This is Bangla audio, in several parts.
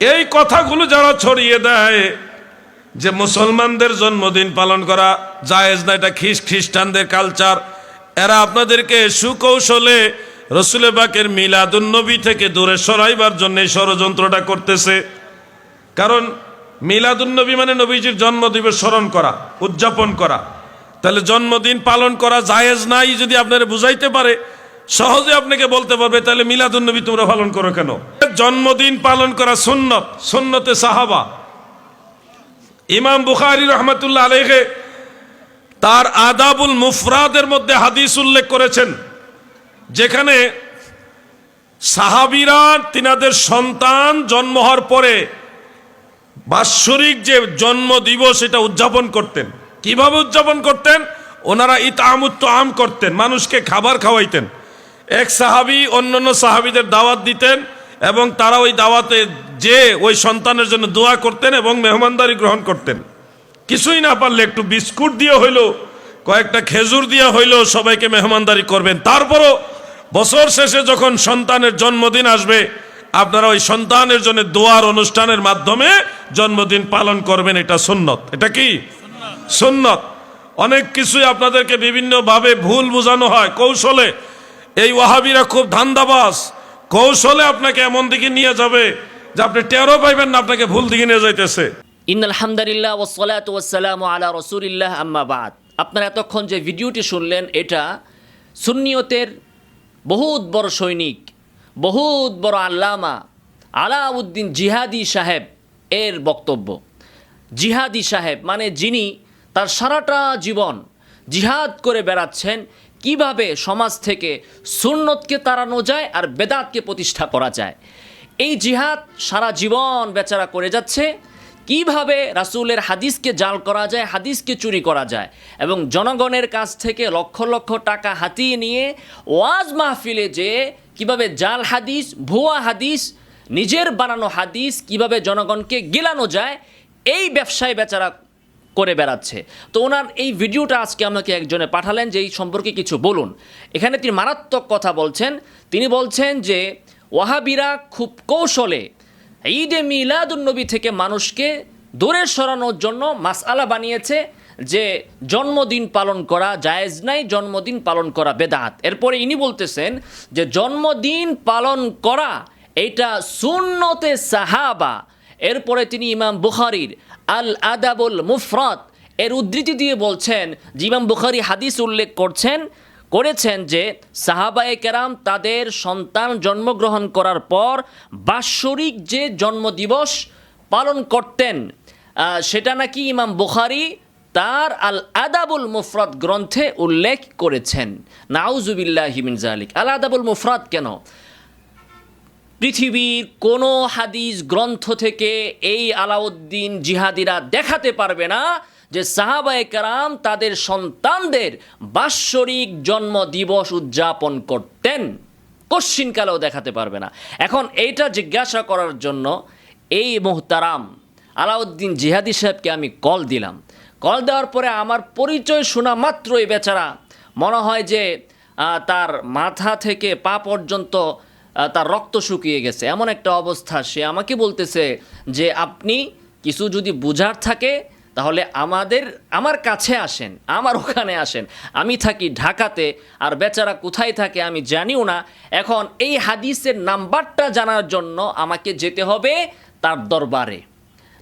এই কথাগুলো যারা ছড়িয়ে দেয়, যে মুসলমানদের জন্মদিন পালন করা জায়েজ না, এটা খ্রিস, খ্রিস্টানদের কালচার, এরা আপনাদেরকে সুকৌশলে রসুলে বাকের মিলাদুন্নবী থেকে দূরে সরাইবার জন্য এই ষড়যন্ত্রটা করতেছে। কারণ মিলাদুন্নবী মানে নবীজির জন্মদিবস স্মরণ করা, উদযাপন করা। তাহলে জন্মদিন পালন করা জায়েজ নাই যদি আপনারা বুঝাইতে পারে, সহজে আপনাকে বলতে পারবে, তাহলে মিলাদুন্নবী তোমরা পালন করো কেন? জন্মদিন পালন করা সুন্নত, সুন্নতে সাহাবা। ইমাম বুখারি রহমতুল্লাহ আলেহে তার আদাবুল মুফরাদের মধ্যে হাদিস উল্লেখ করেছেন, যেখানে সাহাবিরা তিনাদের সন্তান জন্ম হওয়ার পরে বাৎসরিক যে জন্ম দিবস এটা উদযাপন করতেন। কীভাবে উদযাপন করতেন? ওনারা ইতামুত্ত আম করতেন, মানুষকে খাবার খাওয়াইতেন। এক সাহাবি অন্যান্য সাহাবিদের দাওয়াত দিতেন এবং তারা ওই দাওয়াতে যে ওই সন্তানের জন্য দোয়া করতেন এবং মেহমানদারি গ্রহণ করতেন। কিছুই না পারলে একটু বিস্কুট দিয়ে হইল, কয়েকটা খেজুর দিয়ে হইল সবাইকে মেহমানদারি করবেন। তারপরও বছর শেষে যখন সন্তানের জন্মদিন আসবে, আপনারা ওই সন্তানের জন্য দোয়ার অনুষ্ঠানের মাধ্যমে জন্মদিন পালন করবেন, এটা সুন্নত। এটা কি? সুন্নত। অনেক কিছুই আপনাদেরকে বিভিন্নভাবে ভুল বোঝানো হয়, কৌশলে। এই ওয়াহাবিরা খুব ধান্দাবাস কৌশলে আপনাকে এমন দিকে নিয়ে যাবে যে আপনি টেরও পাইবেন না, আপনাকে ভুল দিকে নিয়ে যাইতেছে। ইন আলহামদুলিল্লাহ ওসলাত ওয়াসালাম আলা রসুলিল্লাহ, আম্মা বাদ। আপনারা এতক্ষণ যে ভিডিওটি শুনলেন, এটা সুন্নিয়তের বহুত বড় সৈনিক, বহুত বড় আল্লামা আলাউদ্দিন জিহাদি সাহেব এর বক্তব্য। জিহাদি সাহেব মানে যিনি তার সারাটা জীবন জিহাদ করে বেড়াচ্ছেন কীভাবে সমাজ থেকে সুন্নতকে তাড়ানো যায় আর বেদাতকে প্রতিষ্ঠা করা যায়? এই জিহাদ সারা জীবন বেচারা করে যাচ্ছে। কীভাবে রাসূলের হাদিসকে জাল করা যায়, হাদিসকে চুরি করা যায় এবং জনগণের কাছ থেকে লক্ষ লক্ষ টাকা হাতিয়ে নিয়ে ওয়াজ মাহফিলে যে কীভাবে জাল হাদিস, ভুয়া হাদিস, নিজের বানানো হাদিস কীভাবে জনগণকে গিলানো যায়, এই ব্যবসায় বেচারা করে বেড়াচ্ছে। তো ওনার এই ভিডিওটা আজকে আমাকে একজনে পাঠালেন যে এই সম্পর্কে কিছু বলুন। এখানে তিনি মারাত্মক কথা বলছেন। তিনি বলছেন যে, ওয়াহাবিরা খুব কৌশলে ঈদে মিলাদুন্নবী থেকে মানুষকে দূরে সরানোর জন্য মাসআলা বানিয়েছে যে, জন্মদিন পালন করা জায়েজ নাই, জন্মদিন পালন করা বেদাত। এরপরে ইনি বলতেছেন যে, জন্মদিন পালন করা, এটা সুন্নতে সাহাবা। এরপরে তিনি ইমাম বুখারির আল আদাবুল মুফরত এর উদ্ধৃতি দিয়ে বলছেন, জিমাম বুখারি হাদিস উল্লেখ করছেন, করেছেন যে, সাহাবায়ে কেরাম তাদের সন্তান জন্মগ্রহণ করার পর বাৎসরিক যে জন্মদিবস পালন করতেন সেটা নাকি ইমাম বুখারি তার আল আদাবুল মুফরাত গ্রন্থে উল্লেখ করেছেন। নাউজুবিল্লাহ হিমিন জালিক আল আদাবুল মুফরাত কেন? পৃথিবীর কোনো হাদিস গ্রন্থ থেকে এই আলাউদ্দিন জিহাদিরা দেখাতে পারবে না যে সাহাবায়ে কারাম তাদের সন্তানদের বাৎসরিক জন্ম দিবস উদযাপন করতেন। কশ্চিনকালেও দেখাতে পারবে না। এখন এইটা জিজ্ঞাসা করার জন্য এই মোহতারাম আলাউদ্দিন জিহাদি সাহেবকে আমি কল দিলাম। কল দেওয়ার পরে আমার পরিচয় শোনা মাত্রই বেচারা মনে হয় যে তার মাথা থেকে পা পর্যন্ত তার রক্ত শুকিয়ে গেছে। এমন একটা অবস্থা, সে আমাকে বলতেছে যে, আপনি কিছু যদি বুঝার থাকে, তাহলে আমাদের, আমার কাছে আসেন, আমার ওখানে আসেন। আমি থাকি ঢাকাতে, আর বেচারা কোথায় থাকে আমি জানিও না। এখন এই হাদিসের নাম্বারটা জানার জন্য আমাকে যেতে হবে তার দরবারে।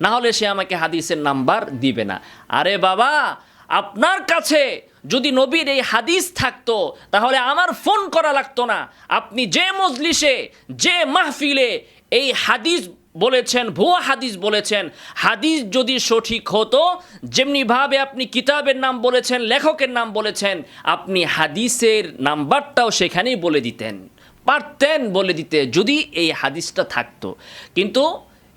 না হলে সে আমাকে হাদিসের নাম্বার দিবে না। আরে বাবা, আপনার কাছে যদি নবীর এই হাদিস থাকতো, তাহলে আমার ফোন করা লাগতো না। আপনি যে মজলিসে, যে মাহফিলে এই হাদিস বলেছেন, ভুয়া হাদিস বলেছেন, হাদিস যদি সঠিক হতো, যেমনিভাবে আপনি কিতাবের নাম বলেছেন, লেখকের নাম বলেছেন, আপনি হাদিসের নাম্বারটাও সেখানেই বলে দিতেন, পারতেন বলে দিতে, যদি এই হাদিসটা থাকতো। কিন্তু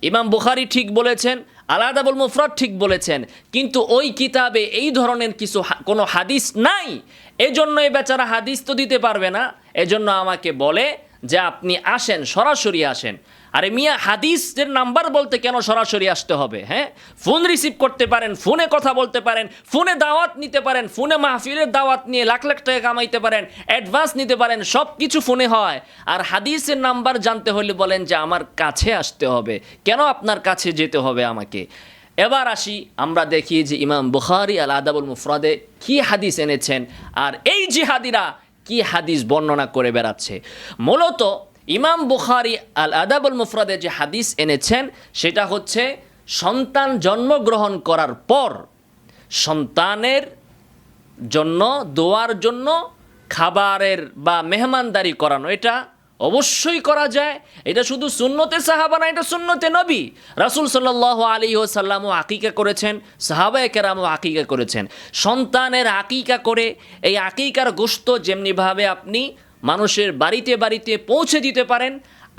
ইমাম বুখারি ঠিক বলেছেন, আলাদাবুল মুফরত ঠিক বলেছেন, কিন্তু ওই কিতাবে এই ধরনের কিছু কোনো হাদিস নাই। এজন্য এই বেচারা হাদিস তো দিতে পারবে না। এজন্য আমাকে বলে যে আপনি আসেন, সরাসরি আসেন। আরে মিয়া, হাদিসের নাম্বার বলতে কেন সরাসরি আসতে হবে হ্যাঁ? ফোন রিসিভ করতে পারেন, ফোনে কথা বলতে পারেন, ফোনে দাওয়াত নিতে পারেন, ফোনে মাহফিলের দাওয়াত নিয়ে লাখ লাখ টাকা কামাইতে পারেন, অ্যাডভান্স নিতে পারেন সব কিছু ফোনে হয়। আর হাদিসের নাম্বার জানতে হলে বলেন যে, আমার কাছে আসতে হবে। কেন আপনার কাছে যেতে হবে আমাকে? এবার আসি, আমরা দেখি যে ইমাম বুখারি আল আদাবুল মুফরাদে কি হাদিস এনেছেন, আর এই জিহাদিরা কি হাদিস বর্ণনা করে বেড়াচ্ছে। মূলত ইমাম বুখারি আল আদাবুল মুফরাদে যে হাদিস এনেছেন, সেটা হচ্ছে সন্তান জন্মগ্রহণ করার পর সন্তানের জন্য, দোয়ার জন্য খাবারের বা মেহমানদারি করানো। এটা অবশ্যই করা যায়। এটা শুধু সুন্নতে সাহাবা না, এটা সুন্নতে নবী। রাসুল সাল্লাহ আলী ও সাল্লামও আকিকা করেছেন সাহাবায় কেরামও আকিকা করেছেন। সন্তানের আকিকা করে, এই আকিকার গোস্ত যেমনিভাবে আপনি মানুষের বাড়িতে বাড়িতে পৌঁছে দিতে পারেন।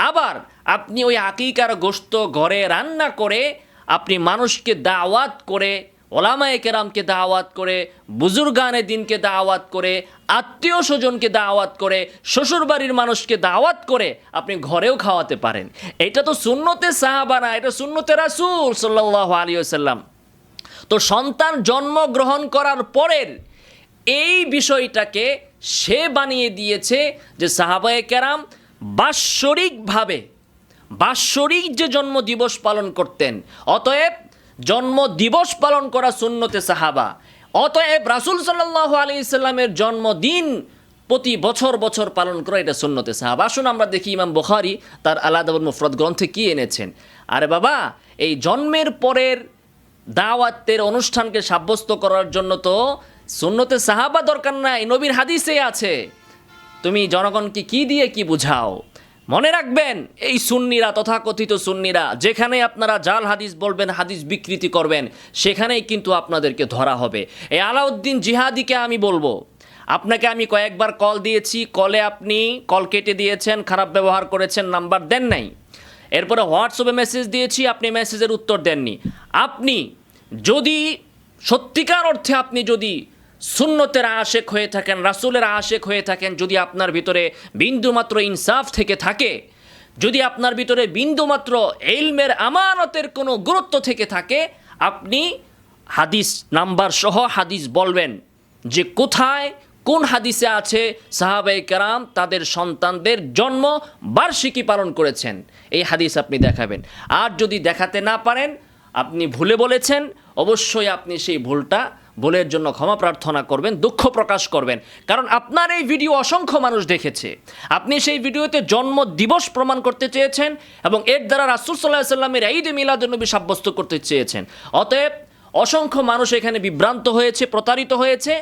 আবার আপনি ওই আকিকার গোস্ত ঘরে রান্না করে আপনি মানুষকে দাওয়াত করে, ওলামায়ে কেরামকে দাওয়াত করে, বুজুর্গানে দিনকে দাওয়াত করে, আত্মীয় স্বজনকে দাওয়াত করে, শ্বশুরবাড়ির মানুষকে দাওয়াত করে আপনি ঘরেও খাওয়াতে পারেন। এটা তো শূন্যতে সাহাবানা এটা শূন্যতে রাসুল সাল্লাহ আলী সাল্লাম তো সন্তান জন্মগ্রহণ করার পরের এই বিষয়টাকে সে বানিয়ে দিয়েছে যে সাহাবায়ে কেরাম বাৎসরিকভাবে, বাৎসরিক যে জন্ম দিবস পালন করতেন, অতএব জন্ম দিবস পালন করা সুন্নতে সাহাবা। অতএব রাসুল সাল্লাহ আলী ইসলামের জন্মদিন প্রতি বছর বছর পালন করা এটা সুন্নতে সাহাবা। আসুন আমরা দেখি ইমাম বুখারি তার আলাদাবুল মুফরদ গ্রন্থে কি এনেছেন। আরে বাবা, এই জন্মের পরের দাওয়াতের অনুষ্ঠানকে সাব্যস্ত করার জন্য তো সুন্নতে সাহাবা দরকার নাই, নবীর হাদিসে আছে। তুমি জনগণকে কি দিয়ে কি বুঝাও? মনে রাখবেন, এই সুন্নিরা, তথাকথিত সুন্নিরা যেখানে আপনারা জাল হাদিস বলবেন, হাদিস বিকৃতি করবেন, সেখানেই কিন্তু আপনাদেরকে ধরা হবে। এই আলাউদ্দিন জিহাদিকে আমি বলব, আপনাকে আমি কয়েকবার কল দিয়েছি, কলে আপনি কল কেটে দিয়েছেন, খারাপ ব্যবহার করেছেন, নাম্বার দেন নাই। এরপরে হোয়াটসঅ্যাপে মেসেজ দিয়েছি, আপনি মেসেজের উত্তর দেননি। আপনি যদি, সত্যিকার অর্থে আপনি যদি সুন্নতের আশেক হয়ে থাকেন, রাসুলের আশেক হয়ে থাকেন, যদি আপনার ভিতরে বিন্দুমাত্র ইনসাফ থেকে থাকে, যদি আপনার ভিতরে বিন্দুমাত্র এলমের আমানতের কোনো গুরুত্ব থেকে থাকে, আপনি হাদিস নাম্বার সহ হাদিস বলবেন যে কোথায়, কোন হাদিসে আছে সাহাবাই কেরাম তাদের সন্তানদের জন্ম বার্ষিকী পালন করেছেন। এই হাদিস আপনি দেখাবেন। আর যদি দেখাতে না পারেন, আপনি ভুলে বলেছেন, অবশ্যই আপনি সেই ভুলটা ভুলের জন্য ক্ষমা প্রার্থনা করবেন, দুঃখ প্রকাশ করবেন। কারণ আপনার এই ভিডিও অসংখ্য মানুষ দেখেছে। আপনি সেই ভিডিওতে জন্ম দিবস প্রমাণ করতে চেয়েছেন এবং এর দ্বারা রাসুল সাল্লাহ সাল্লামের ঈদ মিলাদুলনবী সাব্যস্ত করতে চেয়েছেন। অতএব অসংখ্য মানুষ এখানে বিভ্রান্ত হয়েছে, প্রতারিত হয়েছে।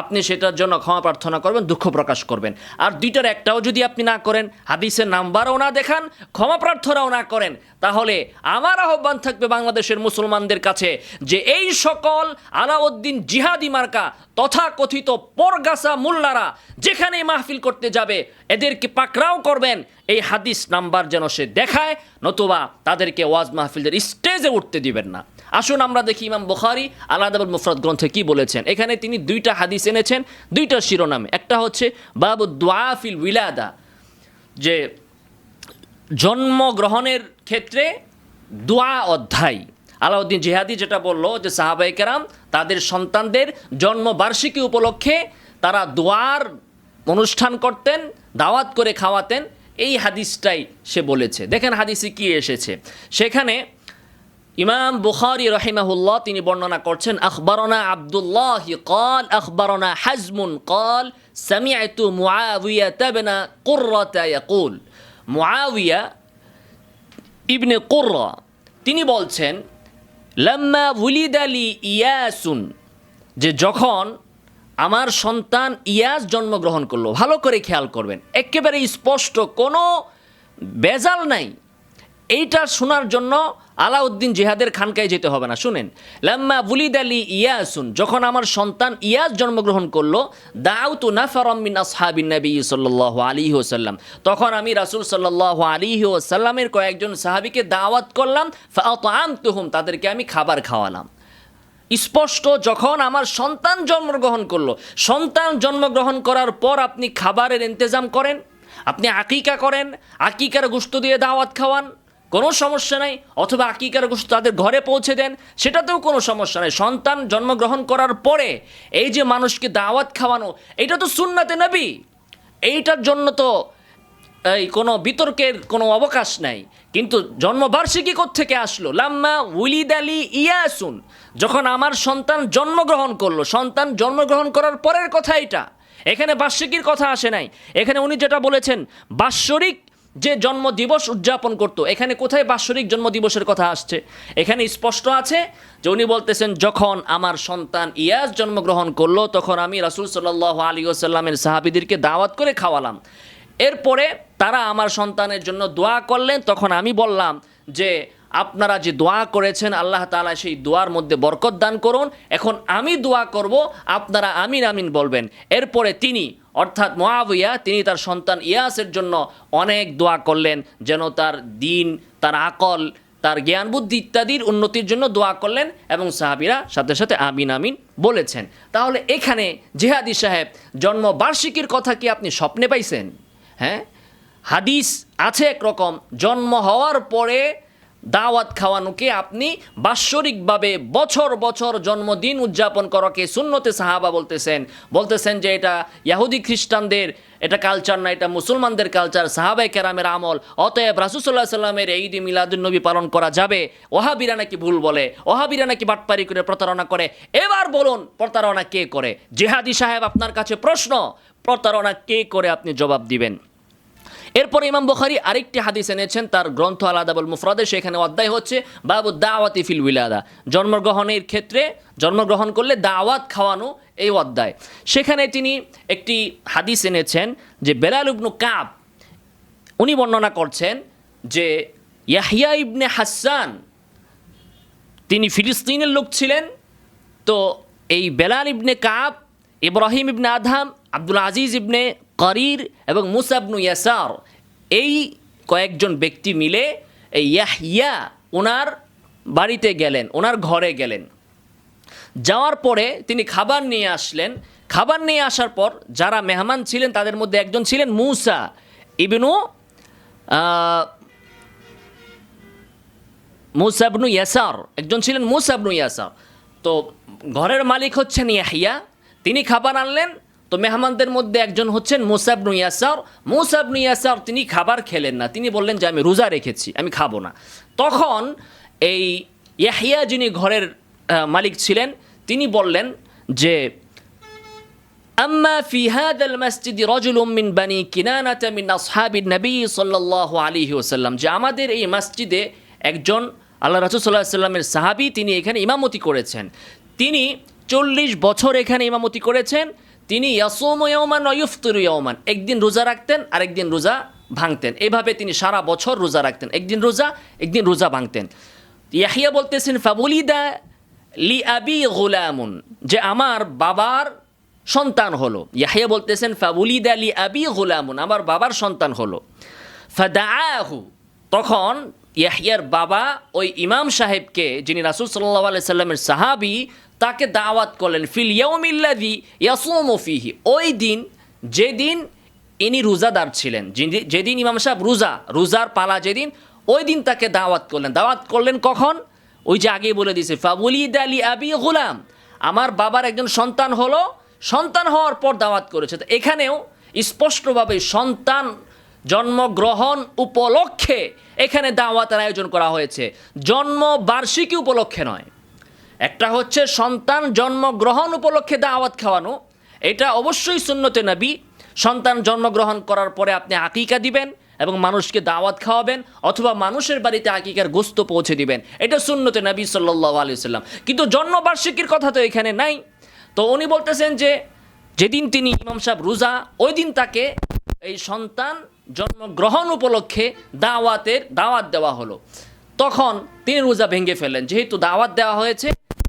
আপনি সেটার জন্য ক্ষমা প্রার্থনা করবেন, দুঃখ প্রকাশ করবেন। আর দুইটার একটাও যদি আপনি না করেন, হাদিসের নাম্বারও না দেখান, ক্ষমা প্রার্থনাও না করেন, তাহলে আমার আহ্বান থাকবে বাংলাদেশের মুসলমানদের কাছে যে এই সকল আলাউদ্দিন জিহাদি মার্কা তথা কথিত পরগাছা মোল্লারা যেখানে মাহফিল করতে যাবে, এদেরকে পাকড়াও করবেন, এই হাদিস নাম্বার যেন সে দেখায়, নতুবা তাদেরকে ওয়াজ মাহফিলদের স্টেজে উঠতে দিবেন না। আসুন আমরা দেখি ইমাম বুখারি আলাদাবুল মুফরাদ গ্রন্থে কি বলেছেন। এখানে তিনি দুইটা হাদিস এনেছেন, দুইটা শিরোনামে। একটা হচ্ছে বাবু দোয়াফিল উইলাদা, যে জন্মগ্রহণের ক্ষেত্রে দোয়া অধ্যায়। আলাউদ্দিন জেহাদি যেটা বলল যে সাহাবাই কেরাম তাদের সন্তানদের জন্মবার্ষিকী উপলক্ষে তারা দোয়ার অনুষ্ঠান করতেন, দাওয়াত করে খাওয়াতেন। এই হাদিসটাই সে বলেছে। দেখেন হাদিসে কি এসেছে। সেখানে ইমাম বুখারি রহিমাহুল্লাহ তিনি বর্ণনা করছেন, আখবরনা আব্দুল্লাহ কল আখবরনা হাজমুন কল সামিআতু মুআবিয়া তাবনা কুররাতা ইয়াকুল। মুআবিয়া ইবনে কুররা, তিনি বলছেন, লাম্মা উলিদালি ইয়াসুন, যে যখন আমার সন্তান ইয়াস জন্মগ্রহণ করল, ভালো করে খেয়াল করবেন, একেবারে স্পষ্ট, কোনো বেজাল নাই। এইটা শোনার জন্য আলাউদ্দিন জেহাদের খানকায় যেতে হবে না। শুনেন, লাম্মা বুলিদ আলী ইয়াসুন, যখন আমার সন্তান ইয়াস জন্মগ্রহণ করল, দাউতু নাফারম মিন আসহাবিন নবী সাল্লাল্লাহু আলাইহি ওয়াসাল্লাম। তখন আমি রাসূল সাল্লাল্লাহু আলাইহি ওয়াসাল্লামের কয়েকজন সাহাবিকে দাওয়াত করলাম ফাআতামতুহুম তাদেরকে আমি খাবার খাওয়ালাম। স্পষ্ট, যখন আমার সন্তান জন্মগ্রহণ করল, সন্তান জন্মগ্রহণ করার পর আপনি খাবারের ইন্তজাম করেন, আপনি আকিকা করেন, আকিকার গুস্ত দিয়ে দাওয়াত খাওয়ান কোনো সমস্যা নাই, অথবা আকিকার গোষ্ঠ তাদের ঘরে পৌঁছে দেন, সেটাতেও কোনো সমস্যা নাই। সন্তান জন্মগ্রহণ করার পরে এই যে মানুষকে দাওয়াত খাওয়ানো, এটা তো সুন্নাতে নবী। এইটার জন্য তো এই কোনো বিতর্কের কোনো অবকাশ নাই। কিন্তু জন্মবার্ষিকী থেকে আসলো? লাম্মা উলিদ আলী ইয়াসুন। যখন আমার সন্তান জন্মগ্রহণ করল, সন্তান জন্মগ্রহণ করার পরের কথা এটা। এখানে বার্ষিকীর কথা আসে নাই। এখানে উনি যেটা বলেছেন, বাৎসরিক যে জন্ম দিবস উদযাপন করত, এখানে কোথায় বাৎসরিক জন্ম দিবসের কথা আসছে? এখানে স্পষ্ট আছে যে উনি বলতেছেন, যখন আমার সন্তান ইয়াস জন্মগ্রহণ করল, তখন আমি রাসুল সাল্লাহ আলী ওসাল্লামের সাহাবিদেরকে দাওয়াত করে খাওয়ালাম। এরপরে তারা আমার সন্তানের জন্য দোয়া করলেন, তখন আমি বললাম যে, আপনারা যে দোয়া করেছেন, আল্লাহ তাআলা সেই দোয়ার মধ্যে বরকত দান করুন। এখন আমি দোয়া করব, আপনারা আমিন আমিন বলবেন। এরপরে তিনি অর্থাৎ মোয়াবিয়া তিনি তার সন্তান ইয়াসের জন্য অনেক দোয়া করলেন, যেন তার দিন, তার আকল, তার জ্ঞান, বুদ্ধি ইত্যাদির উন্নতির জন্য দোয়া করলেন এবং সাহাবিরা সাথে সাথে আমিন আমিন বলেছেন। তাহলে এখানে জেহাদি সাহেব জন্মবার্ষিকীর কথা কি আপনি স্বপ্নে পাইছেন? হ্যাঁ? হাদিস আছে একরকম, জন্ম হওয়ার পরে দাওয়াত খাওয়ানোকে আপনি বাৎসরিকভাবে বছর বছর জন্মদিন উদযাপন করাকে শূন্যতে সাহাবা বলতেছেন। বলতেছেন যে এটা ইয়াহুদি খ্রিস্টানদের, এটা কালচার না, এটা মুসলমানদের কালচার সাহাবাই কেরামের আমল। অতএব রাসুসাল্লাহ সাল্লামের ঈদ মিলাদুন্নবী পালন করা যাবে। ওহাবিরা নাকি ভুল বলে, ওহাবিরা নাকি বাটপারি করে প্রতারণা করে। এবার বলুন, প্রতারণা কে করে? জেহাদি সাহেব আপনার কাছে প্রশ্ন, প্রতারণা কে করে আপনি জবাব দিবেন? এরপরে ইমাম বখারি আরেকটি হাদিস এনেছেন, তার গ্রন্থ আলাদাবুল মুফরাদে, সেখানে অধ্যায় হচ্ছে, বাবু দাওয়াতি ফিল উইলাদা জন্মগ্রহণের ক্ষেত্রে জন্মগ্রহণ করলে দাওয়াত খাওয়ানো এই অধ্যায়। সেখানে তিনি একটি হাদিস এনেছেন যে বেলাল ইবনু কাব, উনি বর্ণনা করছেন যে ইয়াহিয়া ইবনে হাসান, তিনি ফিলিস্তিনের লোক ছিলেন, তো এই বেলাল ইবনে কাব, ইব্রাহিম ইবনে আধাম আব্দুল আজিজ ইবনে করির এবং মুসাবনু ইয়াসার, এই কয়েকজন ব্যক্তি মিলে এই ইয়াহিয়া ওনার বাড়িতে গেলেন, ওনার ঘরে গেলেন। যাওয়ার পরে তিনি খাবার নিয়ে আসলেন। খাবার নিয়ে আসার পর যারা মেহমান ছিলেন, তাদের মধ্যে একজন ছিলেন মুসা ইবনু মুসাবনু ইয়াসার। একজন ছিলেন মুসাবনু ইয়াসার। তো ঘরের মালিক হচ্ছেন ইয়াহিয়া তিনি খাবার আনলেন তো মেহমানদের মধ্যে একজন হচ্ছেন মোসাব ইয়াসার। মোসাব ইয়াসার তিনি খাবার খেলেন না। তিনি বললেন যে, আমি রোজা রেখেছি, আমি খাব না। তখন এই ইয়াহিয়া যিনি ঘরের মালিক ছিলেন, তিনি বললেন যে, আম্মা ফি মসজিদ রজুলুম মিন বানি কিনানাতা মিন নবী সাল্লাল্লাহু আলাইহি ওয়াসাল্লাম। যে আমাদের এই মসজিদে একজন আল্লাহ রাসূল সাল্লাল্লাহু আলাইহি সাল্লামের সাহাবী তিনি এখানে ইমামতি করেছেন। তিনি চল্লিশ বছর এখানে ইমামতি করেছেন। তিনি ইয়াসুম ওয়া ইফতিরু একদিন রোজা রাখতেন আর একদিন রোজা ভাঙতেন। এভাবে তিনি সারা বছর রোজা রাখতেন। একদিন রোজা একদিন রোজা ভাঙতেন। ইয়াহিয়া বলতেছেন ফাবুলিদা লি আবি গুলামুন যে আমার বাবার সন্তান হলো। ইয়াহিয়া বলতেছেন ফাবুলিদ লি আবি গুলামুন আমার বাবার সন্তান হলো। ফাদাহু তখন ইয়াহিয়ার বাবা ওই ইমাম সাহেবকে, যিনি রাসুল সাল্লাহ আলাই সাল্লামের সাহাবি তাকে দাওয়াত করলেন, ফিল ইয়াউমিল্লাদি ইয়াসুমু ফিহি। ওই দিন, যেদিন ইনি রোজাদার ছিলেন যেদিন ইমাম সাহেব রোজা, রোজার পালা যেদিন, ওই দিন তাকে দাওয়াত করলেন। দাওয়াত করলেন কখন? ওই যে আগেই বলে দিয়েছে ফাবুলিদ আলী আবি গুলাম। আমার বাবার একজন সন্তান হলো, সন্তান হওয়ার পর দাওয়াত করেছে। তো এখানেও স্পষ্টভাবে সন্তান জন্মগ্রহণ উপলক্ষে এখানে দাওয়াতের আয়োজন করা হয়েছে। জন্ম বার্ষিকী উপলক্ষে নয়। একটা হচ্ছে সন্তান জন্মগ্রহণ উপলক্ষে দাওয়াত খাওয়ানো, এটা অবশ্যই সুন্নতে নবী। সন্তান জন্মগ্রহণ করার পরে আপনি আকিকা দিবেন এবং মানুষকে দাওয়াত খাওয়াবেন অথবা মানুষের বাড়িতে আকিকার গোস্ত পৌঁছে দিবেন। এটা সুন্নতে নবী সাল্লাহ আলি সাল্লাম কিন্তু জন্মবার্ষিকীর কথা তো এখানে নাই। তো উনি বলতেছেন যে, যেদিন তিনি ইমাম সাহেব রোজা ওই দিন তাকে এই সন্তান জন্মগ্রহণ উপলক্ষে দাওয়াতের, দাওয়াত দেওয়া হলো। তখন তিনি রোজা ভেঙে ফেলেন যেহেতু দাওয়াত দেওয়া হয়েছে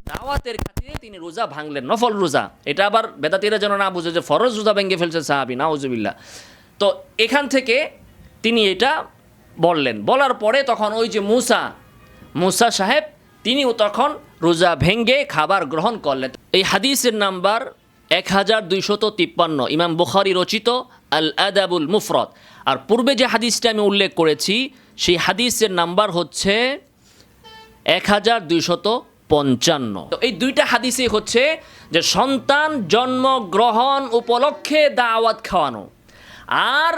দাওয়াতের খাতিরে তিনি রোজা ভাঙলেন, নফল রোজা। এটা আবার বেদাতিরা যেন না বুঝে যে ফরজ রোজা ভেঙে ফেলছে সাহাবি নাউজুবিল্লা তো এখান থেকে তিনি এটা বললেন। বলার পরে তখন ওই যে মুসা মুসা সাহেব, তিনিও তখন রোজা ভেঙ্গে খাবার গ্রহণ করলেন। এই হাদিসের নাম্বার এক হাজার দুইশত তিপ্পান্ন, ইমাম বুখারি রচিত আল আদাবুল মুফরত আর পূর্বে যে হাদিসটা আমি উল্লেখ করেছি, সেই হাদিসের নাম্বার হচ্ছে এক হাজার দুইশত পঞ্চান্ন। তো এই দুইটা হাদিসে হচ্ছে যে সন্তান জন্মগ্রহণ উপলক্ষে দাওয়াত খাওয়ানো। আর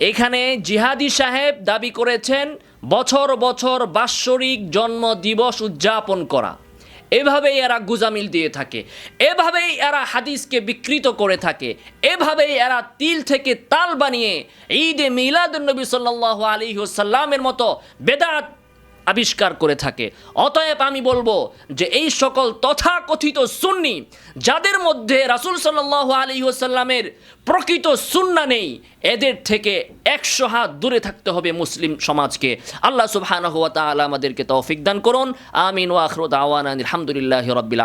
এখানে জিহাদি সাহেব দাবি করেছেন, বছর বছর বাৎসরিক জন্ম দিবস উদযাপন করা। এভাবেই এরা গুজামিল দিয়ে থাকে। এভাবেই এরা হাদিসকে বিকৃত করে থাকে। এভাবেই এরা তিল থেকে তাল বানিয়ে ঈদে মিলাদুন্নবী সাল্লাহ আলী সাল্লামের মতো বেদাত আবিষ্কার করে থাকে। অতএব আমি বলব যে এই সকল তথাকথিত সুন্নি, যাদের মধ্যে রাসুল সাল্লাহ ওসাল্লামের প্রকৃত সুন্না নেই, এদের থেকে একশো হাত দূরে থাকতে হবে মুসলিম সমাজকে। আল্লাহ তাআলা আমাদেরকে তৌফিক দান করুন। আমিন ওয়া আখরু দাওয়ানা আলহামদুলিল্লাহি রাব্বিল